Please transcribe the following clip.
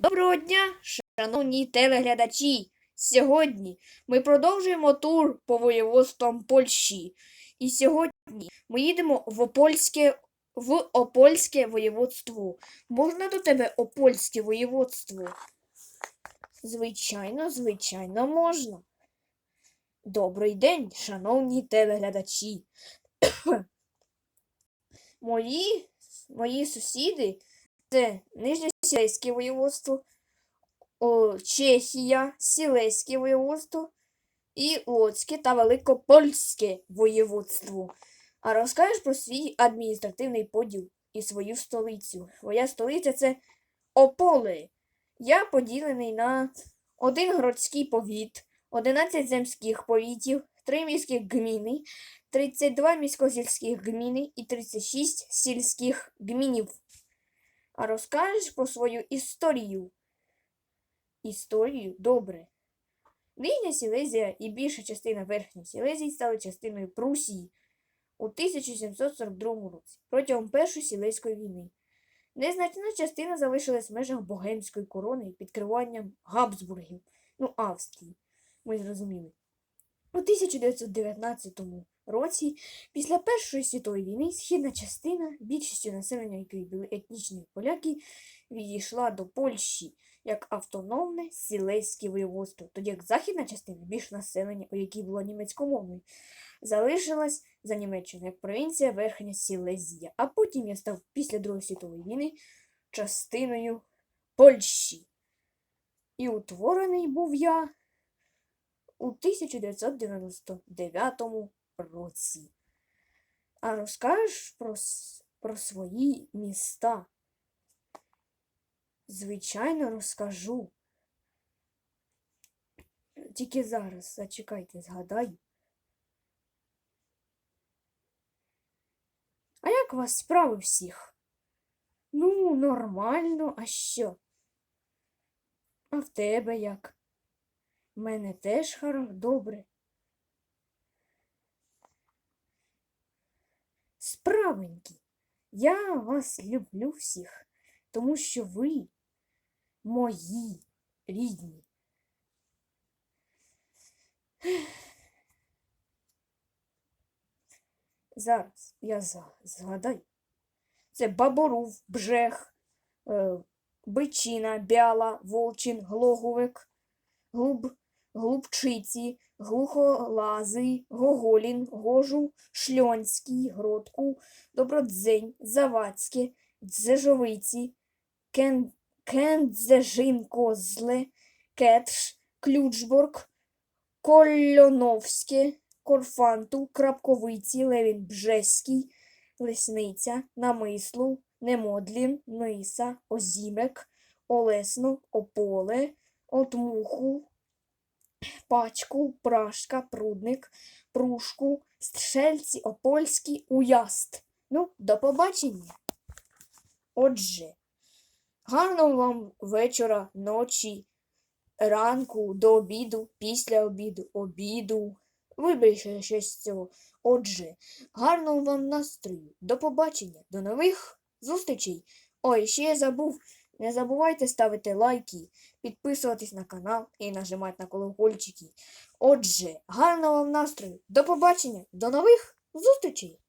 Доброго дня, шановні телеглядачі! Сьогодні ми продовжуємо тур по воєводствам Польщі. І сьогодні ми їдемо в Опольське, в Опольське воєводство. Можна до тебе Опольське воєводство? Звичайно, звичайно, можна. Добрий день, шановні телеглядачі. мої, мої сусіди це Нижньосілейське воєводство, Чехія, Сілеське воєводство і Лоцьке та Великопольське воєводство. А розкажеш про свій адміністративний поділ і свою столицю. Твоя столиця це Ополе. Я поділений на один городський повіт, 11 земських повітів, 3 міських гміни, 32 міськосільських гміни і 36 сільських гмінів. А розкажеш про свою історію? Історію добре. Нижня Сілезія і більша частина Верхньої Сілезії стали частиною Прусії у 1742 році протягом Першої Сілезької війни. Незначна частина залишилась в межах Богемської корони під керуванням Габсбургів, ну Австрії, ми зрозуміли. У 1919 році, після Першої світової війни, східна частина, більшістю населення якої були етнічні поляки, відійшла до Польщі як автономне сілеське воєводство, тоді як західна частина, більш населення, у якій було німецькомовною, залишилась за Німеччиною як провінція Верхня Сілезія, а потім я став після Другої світової війни частиною Польщі. І утворений був я у 1999 році. А розкажеш про, про свої міста? Звичайно, розкажу. Тільки зараз, зачекайте, згадаю. А як вас справи всіх? Ну, нормально, а що? А в тебе як? Мене теж добре. Справенькі, я вас люблю всіх, тому що ви мої рідні. Зараз я згадаю. Це Баборув, Бжех, е, Бичина, Бяла, Волчин, Глоговик, Глуб, Глубчиці, Глухолази, Гоголін, Гожу, Шльонський, Гродку, Добродзень, Завадське, Дзежовиці, Кен, Кендзежинкозле, Кетш, Ключборг, Кольоновське, Корфанту, Крапковиці, Левін Бжеський, Лесниця, Намислу, Немодлін, Ниса, Озімек, Олесно, Ополе, Отмуху, Пачку, Прашка, Прудник, Прушку, Стрельці, Опольський, Уяст. Ну, до побачення. Отже, гарного вам вечора, ночі, ранку, до обіду, після обіду, обіду. Виберіть щось з цього. Отже, гарного вам настрою. До побачення, до нових зустрічей. Ой, ще я забув. Не забувайте ставити лайки, підписуватись на канал і нажимати на колокольчики. Отже, гарного вам настрою. До побачення, до нових зустрічей!